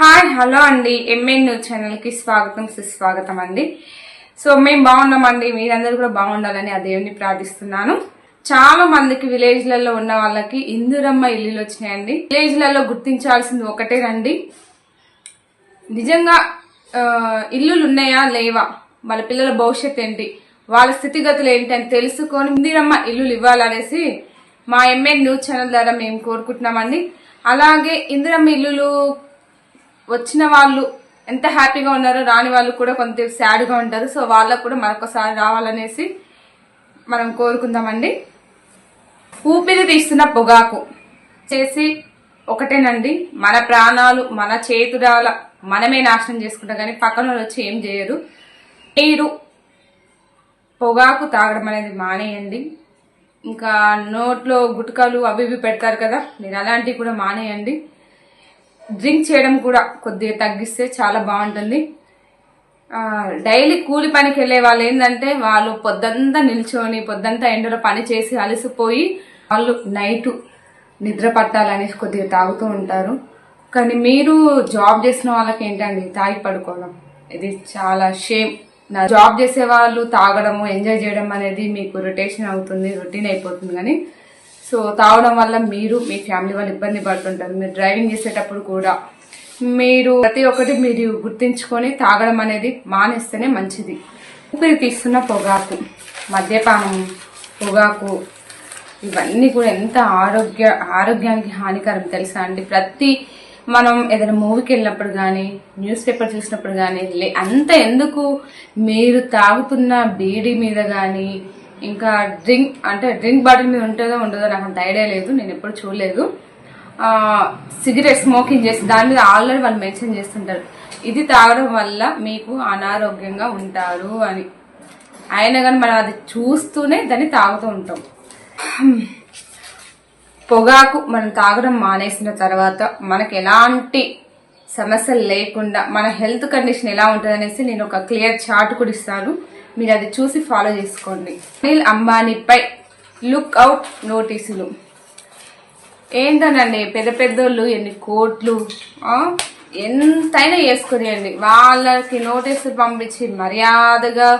Hi hello అండి. MN news ఛానల్కి స్వాగతం సుస్వాగతం అండి సో మేము బాగున్నామండి. మీరందరూ కూడా బాగుండాలని ఆ దేవుని ప్రార్థిస్తున్నాను. చాలా మందికి విలేజ్లలో ఉన్న వాళ్ళకి ఇందిరమ్మ ఇల్లులు వచ్చినాయండి. విలేజ్లలో గుర్తించాల్సింది ఒకటేనండి నిజంగా ఇల్లులు ఉన్నాయా? లేవా? వాళ్ళ పిల్లల భవిష్యత్ ఏంటి? వాళ్ళ స్థితిగతులు ఏంటి అని తెలుసుకొని ఇందిరమ్మ ఇల్లులు ఇవ్వాలనేసి మా ఎంఎన్ న్యూస్ ఛానల్ ద్వారా మేము కోరుకుంటున్నామండి. అలాగే ఇందిరమ్మ ఇల్లులు వచ్చిన వాళ్ళు ఎంత హ్యాపీగా ఉన్నారో రాని వాళ్ళు కూడా కొంత సాడ్గా ఉంటారు. సో వాళ్ళకు కూడా మరొకసారి రావాలనేసి మనం కోరుకుందామండి. ఊపిరి తీస్తున్న పొగాకు చేసి ఒకటేనండి. మన ప్రాణాలు మన చేతురాల మనమే నాశనం చేసుకుంటాం కానీ పక్కన వాళ్ళు వచ్చి ఏం చేయరు. మీరు పొగాకు తాగడం అనేది మానేయండి. ఇంకా నోట్లో గుట్కాలు అవి ఇవి పెడతారు కదా మీరు అలాంటివి కూడా మానేయండి. డ్రింక్ చేయడం కూడా కొద్దిగా తగ్గిస్తే చాలా బాగుంటుంది. డైలీ కూలి పనికి వెళ్ళే వాళ్ళు ఏంటంటే వాళ్ళు పొద్దంతా నిల్చొని పొద్దంతా ఎండలో పని చేసి అలసిపోయి వాళ్ళు నైట్ నిద్ర పట్టాలనేసి కొద్దిగా తాగుతూ ఉంటారు. కానీ మీరు జాబ్ చేసిన వాళ్ళకి ఏంటండి? తాగి పడుకోవడం. ఇది చాలా షేమ్. నా జాబ్ చేసే వాళ్ళు తాగడము ఎంజాయ్ చేయడం అనేది మీకు రొటేషన్ అవుతుంది రొటీన్ అయిపోతుంది. కానీ సో తాగడం వల్ల మీరు మీ ఫ్యామిలీ వాళ్ళు ఇబ్బంది పడుతుంటారు. మీరు డ్రైవింగ్ చేసేటప్పుడు కూడా మీరు ప్రతి ఒక్కటి మీరు గుర్తించుకొని తాగడం అనేది మానేస్తేనే మంచిది. ఊపిరి తీస్తున్న పొగాకు మద్యపానం పొగాకు ఇవన్నీ కూడా ఎంత ఆరోగ్య ఆరోగ్యానికి హానికరం తెలుసా అండి? ప్రతి మనం ఏదైనా మూవీకి వెళ్ళినప్పుడు కానీ న్యూస్ పేపర్ చూసినప్పుడు కానీ లే అంత ఎందుకు మీరు తాగుతున్న బీడీ మీద కానీ ఇంకా డ్రింక్ అంటే డ్రింక్ బాటిల్ మీద ఉంటుందో ఉండదో నాకు అంత ఐడియా లేదు నేను ఎప్పుడు చూడలేదు. సిగరెట్ స్మోకింగ్ చేసి దాని మీద ఆల్రెడీ వాళ్ళు మెన్షన్ చేస్తుంటారు. ఇది తాగడం వల్ల మీకు అనారోగ్యంగా ఉంటారు అని. అయినా కానీ మనం అది చూస్తూనే దాన్ని తాగుతూ ఉంటాం. పొగాకు మనం తాగడం మానేసిన తర్వాత మనకు ఎలాంటి సమస్యలు లేకుండా మన హెల్త్ కండిషన్ ఎలా ఉంటుంది అనేసి నేను ఒక క్లియర్ చార్ట్ కూడా ఇస్తాను. మీరు అది చూసి ఫాలో చేసుకోండి. అనిల్ అంబానీపై లుక్ అవుట్ నోటీసులు ఏంటనండి పెద్ద పెద్దోళ్ళు ఎన్ని కోట్లు ఎంతైనా వేసుకునేయండి. వాళ్ళకి నోటీసులు పంపించి మర్యాదగా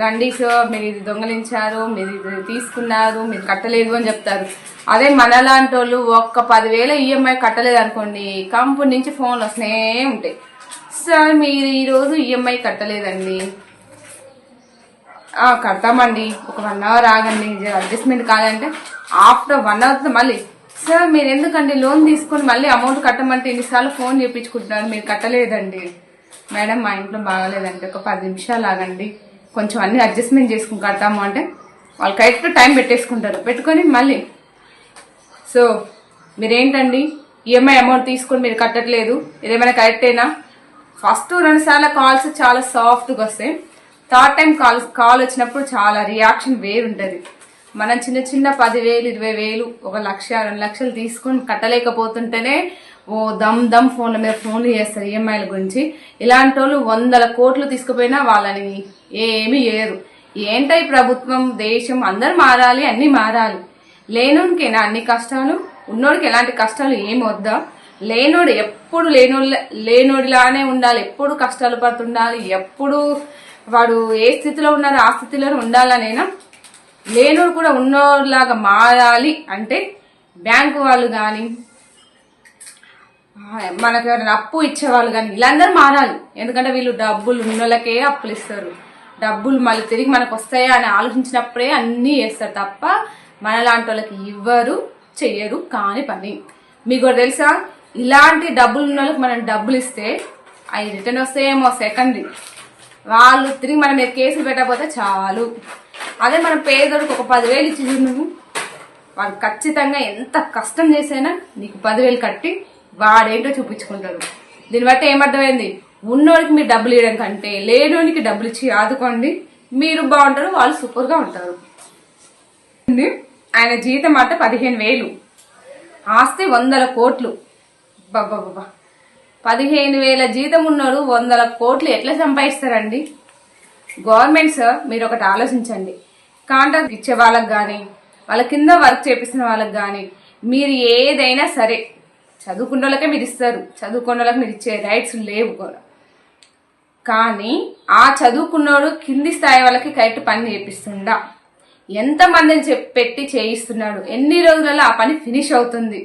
రండి సార్ మీరు ఇది దొంగలించారు మీరు ఇది తీసుకున్నారు మీరు కట్టలేదు అని చెప్తారు. అదే మనలాంటి వాళ్ళు ఒక్క పదివేల ఈఎంఐ కట్టలేదు అనుకోండి కంపెనీ నుంచి ఫోన్లు వస్తూనే ఉంటాయి. సార్ మీరు ఈరోజు ఈఎంఐ కట్టలేదండి. కడతామండి. ఒక వన్ అవర్ ఆగండి. అడ్జస్ట్మెంట్ కాదంటే ఆఫ్టర్ వన్ అవర్ మళ్ళీ సార్ మీరు ఎందుకండి లోన్ తీసుకొని మళ్ళీ అమౌంట్ కట్టమంటే ఎన్నిసార్లు ఫోన్ చేయించుకుంటున్నారు మీరు కట్టలేదండి. మేడం మా ఇంట్లో బాగాలేదండి. ఒక పది నిమిషాలు ఆగండి. కొంచెం అన్ని అడ్జస్ట్మెంట్ చేసుకుని కడతాము అంటే వాళ్ళు కరెక్ట్ టైం పెట్టేసుకుంటారు. పెట్టుకొని మళ్ళీ. సో మీరేంటండి? ఈఎంఐ అమౌంట్ తీసుకొని మీరు కట్టట్లేదు. ఇదేమైనా కరెక్టేనా ఫస్ట్ రెండుసార్లు కాల్స్ చాలా సాఫ్ట్గా వస్తాయి. థర్డ్ టైం కాల్ కాల్ వచ్చినప్పుడు చాలా రియాక్షన్ వేరుంటుంది. మనం చిన్న చిన్న పదివేలు ఇరవై వేలు ఒక లక్ష రెండు లక్షలు తీసుకొని కట్టలేకపోతుంటేనే ఓ దమ్ దమ్ ఫోన్ల మీద ఫోన్లు చేస్తారు ఈఎంఐల గురించి. ఇలాంటి వాళ్ళు వందల కోట్లు తీసుకుపోయినా వాళ్ళని ఏమీ చేయరు ఏంటై ప్రభుత్వం దేశం అందరు మారాలి అన్నీ మారాలి. లేనోడికైనా అన్ని కష్టాలు ఉన్నోడికి ఎలాంటి కష్టాలు ఏం వద్దా? లేనోడు ఎప్పుడు లేనోళ్ళ లేనోడిలానే ఉండాలి. ఎప్పుడు కష్టాలు పడుతుండాలి ఎప్పుడు వాడు ఏ స్థితిలో ఉన్నారో ఆ స్థితిలోనే ఉండాలనేనా లేనోడు కూడా ఉన్నోడిలాగా మారాలి అంటే బ్యాంకు వాళ్ళు కానీ మనకు ఎవరైనా అప్పు ఇచ్చేవాళ్ళు కానీ వీళ్ళందరూ మారాలి. ఎందుకంటే వీళ్ళు డబ్బులు ఉన్నోళ్ళకే అప్పులు ఇస్తారు. డబ్బులు మళ్ళీ తిరిగి మనకు వస్తాయా అని ఆలోచించినప్పుడే అన్నీ చేస్తారు తప్ప మనలాంటి వాళ్ళకి ఇవ్వరు చెయ్యరు కాని పని. మీకు కూడా తెలుసా? ఇలాంటి డబ్బులు ఉన్న వాళ్ళకి మనం డబ్బులు ఇస్తే అవి రిటర్న్ వస్తాయేమో సెకండ్ వాళ్ళు తిరిగి మన మీద కేసులు పెట్టకపోతే చాలు. అదే మన పేదోడికి ఒక పదివేలు ఇచ్చి చూడు నువ్వు. వాడు ఖచ్చితంగా ఎంత కష్టం చేసైనా నీకు పదివేలు కట్టి వాడేంటో చూపించుకుంటాడు. దీన్ని బట్టి ఏమర్థమైంది? ఉన్నోడికి మీరు డబ్బులు ఇవ్వడం కంటే లేనోనికి డబ్బులు ఇచ్చి ఆదుకోండి. మీరు బాగుంటారు వాళ్ళు సూపర్గా ఉంటారు. ఆయన జీతం మాట పదిహేను వేలు. ఆస్తి వందల కోట్లు. బాబా పదిహేను వేల జీతం ఉన్నోడు వందల కోట్లు ఎట్లా సంపాదిస్తారండి? గవర్నమెంట్ సార్ మీరు ఒకటి ఆలోచించండి. కాంట్రాక్ట్ ఇచ్చే వాళ్ళకి కానీ వాళ్ళ కింద వర్క్ చేపిస్తున్న వాళ్ళకి కానీ మీరు ఏదైనా సరే చదువుకున్న వాళ్ళకే మీరు ఇస్తారు. చదువుకున్న వాళ్ళకి మీరు ఇచ్చే రైట్స్ లేవు కూడా. కానీ ఆ చదువుకున్నోడు కింది స్థాయి వాళ్ళకి కరెక్ట్ పని చేపిస్తుండా. ఎంతమందిని చెప్పి పెట్టి చేయిస్తున్నాడు? ఎన్ని రోజులలో ఆ పని ఫినిష్ అవుతుంది?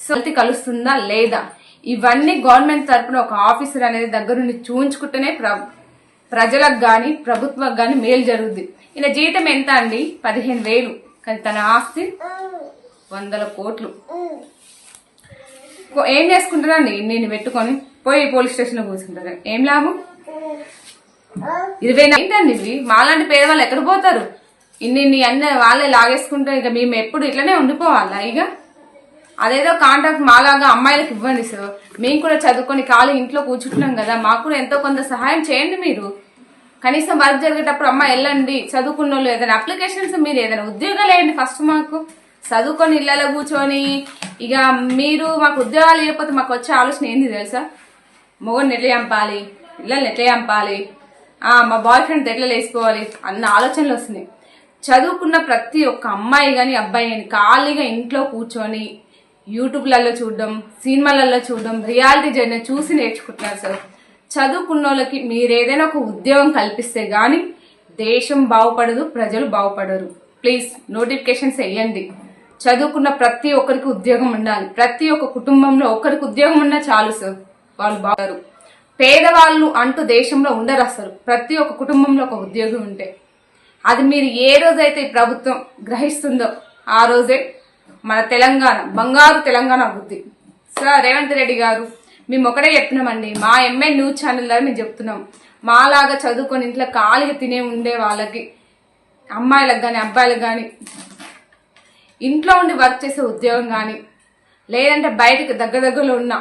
సొంత కలుస్తుందా లేదా? ఇవన్నీ గవర్నమెంట్ తరపున ఒక ఆఫీసర్ అనేది దగ్గర నుండి చూయించుకుంటేనే ప్ర ప్రజలకు కానీ ప్రభుత్వానికి కానీ మేలు జరుగుద్ది. ఇలా జీతం ఎంత అండి? పదిహేను వేలు. కానీ తన ఆస్తి వందల కోట్లు. కో- ఏం చేసుకుంటారండి? నేను పెట్టుకొని పోయి పోలీస్ స్టేషన్లో కూర్చుంటారు. ఏం లాభం? ఇరవై ఏంటండి ఇవి? మాలాంటి పేదవాళ్ళు ఎక్కడ పోతారు? ఇన్ని ఇన్ని అన్ని వాళ్ళే లాగేసుకుంటే ఇక మేము ఎప్పుడు ఇట్లనే ఉండిపోవాలా ఇక? అదేదో కాంట్రాక్ట్ మాలాగా అమ్మాయిలకు ఇవ్వండి సార్ మేము కూడా చదువుకొని ఖాళీ ఇంట్లో కూర్చుంటున్నాం కదా మాకు కూడా ఎంతో కొంత సహాయం చేయండి మీరు. కనీసం వర్క్ జరిగేటప్పుడు అమ్మ వెళ్ళండి చదువుకున్న వాళ్ళు ఏదైనా అప్లికేషన్స్ మీరు ఏదైనా ఉద్యోగాలు వేయండి ఫస్ట్ మాకు. చదువుకొని ఇళ్ళలో కూర్చొని ఇక మీరు మాకు ఉద్యోగాలు ఇవ్వకపోతే మాకు వచ్చే ఆలోచన ఏంది తెలుసా? మొగని ఎట్లా చంపాలి? ఇళ్ళని ఎట్లా చంపాలి? మా బాయ్ ఫ్రెండ్ ఎట్లా వేసుకోవాలి అన్న ఆలోచనలు వస్తున్నాయి. చదువుకున్న ప్రతి ఒక్క అమ్మాయి కానీ అబ్బాయి కానీ ఖాళీగా ఇంట్లో కూర్చొని యూట్యూబ్లలో చూడడం సినిమాలలో చూడడం రియాలిటీ జర్నీ చూసి నేర్చుకుంటున్నారు సార్. చదువుకున్న వాళ్ళకి మీరు ఏదైనా ఒక ఉద్యోగం కల్పిస్తే కానీ దేశం బాగుపడదు ప్రజలు బాగుపడరు. ప్లీజ్ నోటిఫికేషన్స్ వేయండి. చదువుకున్న ప్రతి ఒక్కరికి ఉద్యోగం ఉండాలి. ప్రతి ఒక్క కుటుంబంలో ఒక్కరికి ఉద్యోగం ఉన్నా చాలు సార్. వాళ్ళు బాగుతారు పేదవాళ్ళు అంటూ దేశంలో ఉండరు అసలు ప్రతి ఒక్క కుటుంబంలో ఒక ఉద్యోగం ఉంటే. అది మీరు ఏ రోజైతే ప్రభుత్వం గ్రహిస్తుందో ఆ రోజే మన తెలంగాణ బంగారు తెలంగాణ అభివృద్ధి సార్ రేవంత్ రెడ్డి గారు మేము ఒకటే చెప్తున్నామండి. మా ఎంఏ న్యూస్ ఛానల్ ద్వారా మేము చెప్తున్నాం. మాలాగా చదువుకొని ఇంట్లో ఖాళీగా తినే ఉండే వాళ్ళకి అమ్మాయిలకు కానీ అబ్బాయిలకు కానీ ఇంట్లో ఉండి వర్క్ చేసే ఉద్యోగం కానీ లేదంటే బయటకు దగ్గర దగ్గరలో ఉన్న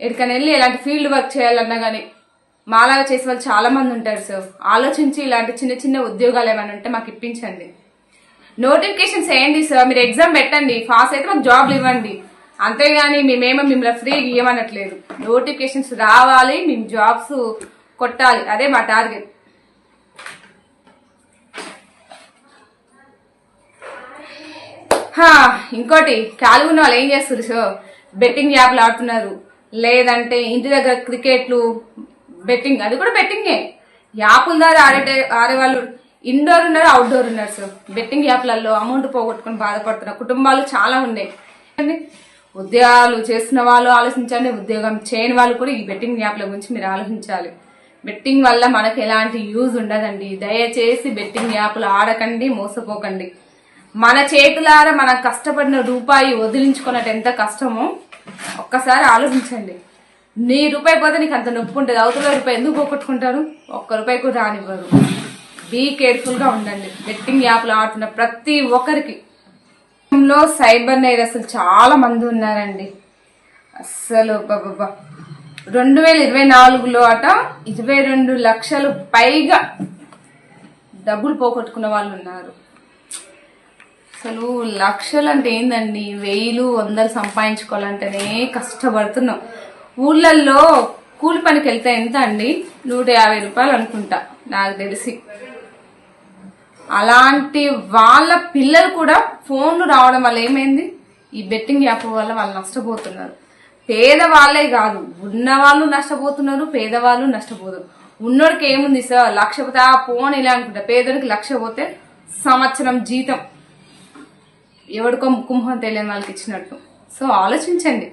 ఎక్కడికైనా వెళ్ళి ఎలాంటి ఫీల్డ్ వర్క్ చేయాలన్నా కానీ మాలాగా చేసే వాళ్ళు చాలామంది ఉంటారు సార్. ఆలోచించి ఇలాంటి చిన్న చిన్న ఉద్యోగాలు ఏమైనా ఉంటే మాకు ఇప్పించండి. నోటిఫికేషన్స్ వేయండి సార్ మీరు ఎగ్జామ్ పెట్టండి. ఫాస్ట్ అయితే మాకు జాబ్లు ఇవ్వండి. అంతేగాని మేమేమో మిమ్మల్ని ఫ్రీ ఇవ్వమనట్లేదు నోటిఫికేషన్స్ రావాలి మేము జాబ్స్ కొట్టాలి. అదే మా టార్గెట్ ఇంకోటి ఖాళీ ఉన్న వాళ్ళు ఏం చేస్తారు సో బెట్టింగ్ యాప్లు ఆడుతున్నారు. లేదంటే ఇంటి దగ్గర క్రికెట్లు బెట్టింగ్ అది కూడా బెట్టింగే యాప్ల ద్వారా ఆడే ఆడేవాళ్ళు ఇండోర్ ఉన్నారు అవుట్డోర్ ఉన్నారు సార్ బెట్టింగ్ యాప్లలో అమౌంట్ పోగొట్టుకుని బాధపడుతున్న కుటుంబాలు చాలా ఉన్నాయి ఉద్యోగాలు చేస్తున్న వాళ్ళు ఆలోచించండి ఉద్యోగం చేయని వాళ్ళు కూడా ఈ బెట్టింగ్ యాప్ల గురించి మీరు ఆలోచించాలి. బెట్టింగ్ వల్ల మనకు ఎలాంటి యూజ్ ఉండదండి. దయచేసి బెట్టింగ్ యాప్లు ఆడకండి మోసపోకండి. మన చేతులారా మనం కష్టపడిన రూపాయి వదిలించుకున్నట్టు ఎంత కష్టమో ఒక్కసారి ఆలోచించండి. నీ రూపాయి పోతే నీకు అంత నొప్పి ఉంటుంది అవతల రూపాయి ఎందుకు పోగొట్టుకుంటారు? ఒక్క రూపాయి కూడా రానివ్వరు. బీ కేర్ఫుల్గా ఉండండి. బెట్టింగ్ యాప్లు ఆడుతున్న ప్రతి ఒక్కరికి. లో సైబర్ నేరస్తులు చాలా మంది ఉన్నారండి. అస్సలు బాబా రెండు వేల ఇరవై నాలుగులో అట ఇరవై రెండు లక్షలు పైగా డబ్బులు పోగొట్టుకున్న వాళ్ళు ఉన్నారు. అసలు లక్షలు అంటే ఏందండి? వెయ్యిలు వందలు సంపాదించుకోవాలంటేనే కష్టపడుతున్నాం. ఊళ్ళల్లో కూలి పనికి వెళ్తే ఎంత అండి? నూట యాభై రూపాయలు అనుకుంటా నాకు తెలిసి. అలాంటి వాళ్ళ పిల్లలు కూడా ఫోన్లు రావడం వల్ల ఏమైంది? ఈ బెట్టింగ్ యాప్ వల్ల వాళ్ళు నష్టపోతున్నారు. పేదవాళ్ళే కాదు ఉన్నవాళ్ళు నష్టపోతున్నారు పేదవాళ్ళు నష్టపోతున్నారు. ఉన్నోడికి ఏముంది సార్? లక్ష పోతే ఆ ఫోన్ ఇలా అనుకుంటా. పేదోడికి లక్ష పోతే సంవత్సరం జీతం. ఎవడికో ముక్కుమొహం తెలియని వాళ్ళకి ఇచ్చినట్టు. సో ఆలోచించండి.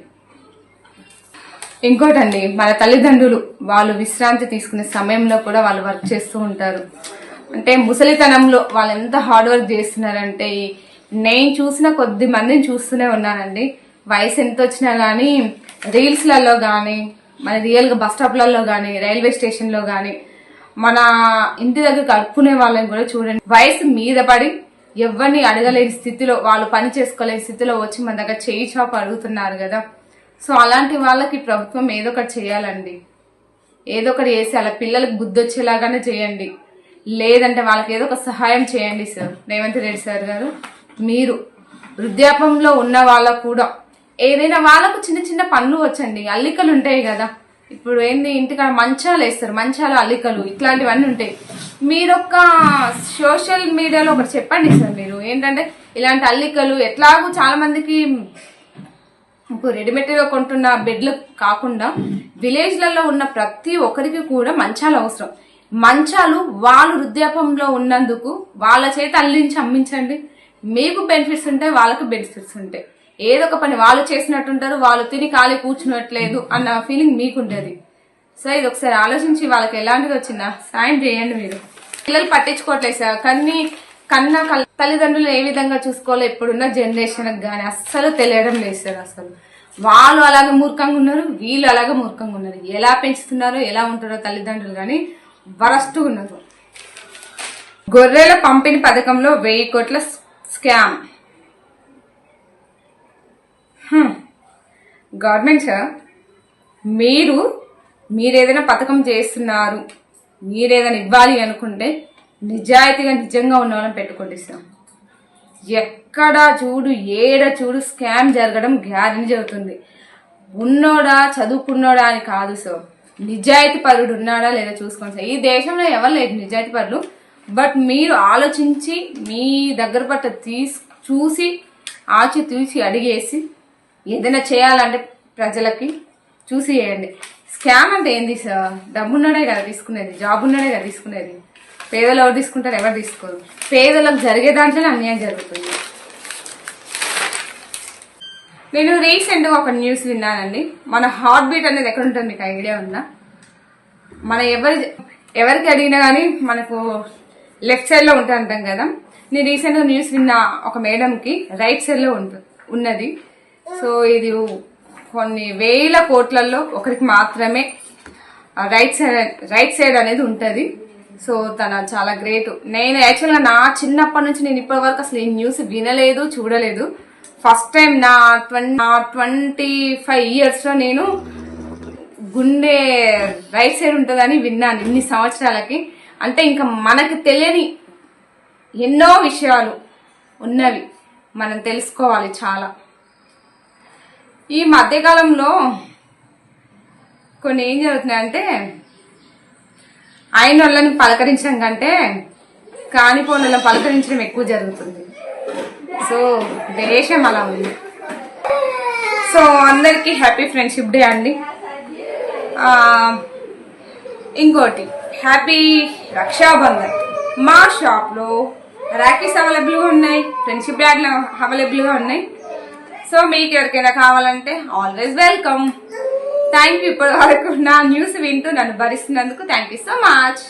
ఇంకోటండి మన తల్లిదండ్రులు వాళ్ళు విశ్రాంతి తీసుకునే సమయంలో కూడా వాళ్ళు వర్క్ చేస్తూ ఉంటారు. అంటే ముసలితనంలో వాళ్ళు ఎంత హార్డ్ వర్క్ చేస్తున్నారంటే నేను చూసిన కొద్ది మందిని చూస్తూనే ఉన్నానండి. వయసు ఎంత వచ్చినా కానీ రీల్స్లలో కానీ మన రియల్గా బస్ స్టాప్లలో కానీ రైల్వే స్టేషన్లో కానీ మన ఇంటి దగ్గర కడుక్కునే వాళ్ళని కూడా చూడండి. వయసు మీద పడి ఎవరిని అడగలేని స్థితిలో వాళ్ళు పని చేసుకోలేని స్థితిలో వచ్చి మన దగ్గర చేయి చాపు అడుగుతున్నారు కదా. సో అలాంటి వాళ్ళకి ప్రభుత్వం ఏదో ఒకటి చేయాలండి. ఏదో ఒకటి చేసి అలా పిల్లలకు బుద్ధి వచ్చేలాగానే చేయండి. లేదంటే వాళ్ళకి ఏదో ఒక సహాయం చేయండి సార్. రేవంత్ రెడ్డి సార్ గారు. మీరు వృద్ధాపంలో ఉన్న వాళ్ళకు కూడా ఏదైనా వాళ్ళకు చిన్న చిన్న పనులు వచ్చండి. అల్లికలు ఉంటాయి కదా. ఇప్పుడు ఏంది ఇంటికాడ మంచాలు వేస్తారు. మంచాలు అల్లికలు ఇట్లాంటివన్నీ ఉంటాయి. మీరు ఒక సోషల్ మీడియాలో ఒకటి చెప్పండి సార్ మీరు. ఏంటంటే ఇలాంటి అల్లికలు ఎట్లాగూ చాలా మందికి ఇప్పుడు రెడీమేడ్గా కొంటున్న బెడ్లు కాకుండా విలేజ్లలో ఉన్న ప్రతి ఒక్కరికి కూడా మంచాలు అవసరం. మంచాలు వాళ్ళు వృద్ధాపంలో ఉన్నందుకు వాళ్ళ చేత అల్లించి అమ్మించండి. మీకు బెనిఫిట్స్ ఉంటాయి వాళ్ళకు బెనిఫిట్స్ ఉంటాయి. ఏదో ఒక పని వాళ్ళు చేసినట్టుంటారు వాళ్ళు తిని ఖాళీ కూర్చున్నట్లేదు అన్న ఫీలింగ్ మీకు ఉంటుంది సో ఇది ఒకసారి ఆలోచించి వాళ్ళకి ఎలాంటిది వచ్చిందా? సాయం చేయండి మీరు. పిల్లలు పట్టించుకోవట్లేదు సార్. కానీ కన్నా తల్లిదండ్రులు ఏ విధంగా చూసుకోవాలో ఇప్పుడున్న జనరేషన్ కానీ అస్సలు తెలియడం లేదు సార్ అసలు. వాళ్ళు అలాగే మూర్ఖంగా ఉన్నారు వీళ్ళు అలాగే మూర్ఖంగా ఉన్నారు. ఎలా పెంచుతున్నారో ఎలా ఉంటారో తల్లిదండ్రులు కానీ వరస్ట్ ఉన్నారు గొర్రెల పంపిణీ పథకంలో వెయ్యి కోట్ల స్కామ్. గవర్నమెంట్ సార్ మీరు మీరు ఏదైనా పథకం చేస్తున్నారు మీరు ఏదైనా ఇవ్వాలి అనుకుంటే నిజాయితీగా నిజంగా ఉన్నవాళ్ళని పెట్టుకోండి సార్. ఎక్కడ చూడు ఏడ చూడు స్కామ్ జరగడం గ్యారెంటీ జరుగుతుంది. ఉన్నోడా చదువుకున్నోడా అని కాదు సార్. నిజాయితీ పరుడు ఉన్నాడా లేదా చూసుకోండి సార్. ఈ దేశంలో ఎవరు లేదు నిజాయితీ పరులు. బట్ మీరు ఆలోచించి మీ దగ్గర పట్ల తీసి చూసి ఆచి తీసి అడిగేసి ఏదైనా చేయాలంటే ప్రజలకి చూసి చేయండి. స్కామ్ అంటే ఏంది సార్? డబ్బున్నాడే కదా తీసుకునేది జాబ్ ఉన్నాడే కదా తీసుకునేది. పేదలు ఎవరు తీసుకుంటారు? ఎవరు తీసుకోరు. పేదలకు జరిగే దాంట్లోనే అన్యాయం జరుగుతుంది. నేను రీసెంట్గా ఒక న్యూస్ విన్నానండి. మన హార్ట్ బీట్ అనేది ఎక్కడ ఉంటుంది? మీకు ఐడియా ఉందా? మన ఎవరి ఎవరికి అడిగినా కానీ మనకు లెఫ్ట్ సైడ్లో ఉంటుంది అంటాం కదా. నేను రీసెంట్గా న్యూస్ విన్న ఒక మేడం కి రైట్ సైడ్లో ఉంటుంది ఉన్నది. సో ఇది కొన్ని వేల కోట్లలో ఒకరికి మాత్రమే రైట్ సైడ్ రైట్ సైడ్ అనేది ఉంటది. సో తన చాలా గ్రేట్. నేను యాక్చువల్గా నా చిన్నప్పటి నుంచి నేను ఇప్పటి వరకు అసలు ఈ న్యూస్ వినలేదు చూడలేదు. ఫస్ట్ టైం నా ట్వంటీ నా ట్వంటీ ఫైవ్ ఇయర్స్లో నేను గుండె రైట్ సైడ్ ఉంటుందని విన్నాను ఇన్ని సంవత్సరాలకి. అంటే ఇంకా మనకు తెలియని ఎన్నో విషయాలు ఉన్నవి మనం తెలుసుకోవాలి చాలా. ఈ మధ్యకాలంలో కొన్ని ఏం జరుగుతున్నాయంటే ఆయన వాళ్ళని పలకరించడం కంటే కానిపోయిన వాళ్ళని పలకరించడం ఎక్కువ జరుగుతుంది. సో దేశం అలా ఉంది. సో అందరికీ హ్యాపీ ఫ్రెండ్షిప్ డే అండి. ఇంకోటి హ్యాపీ రక్షాబంధన్. మా షాప్లో రాఖీస్ అవైలబుల్గా ఉన్నాయి ఫ్రెండ్షిప్ బ్యాగ్లు అవైలబుల్గా ఉన్నాయి. సో మీకు ఎవరికైనా కావాలంటే ఆల్వేస్ వెల్కమ్ థ్యాంక్ యూ ఇప్పటి వరకు నా న్యూస్ వింటూ నన్ను భరిస్తున్నందుకు థ్యాంక్ యూ సో మచ్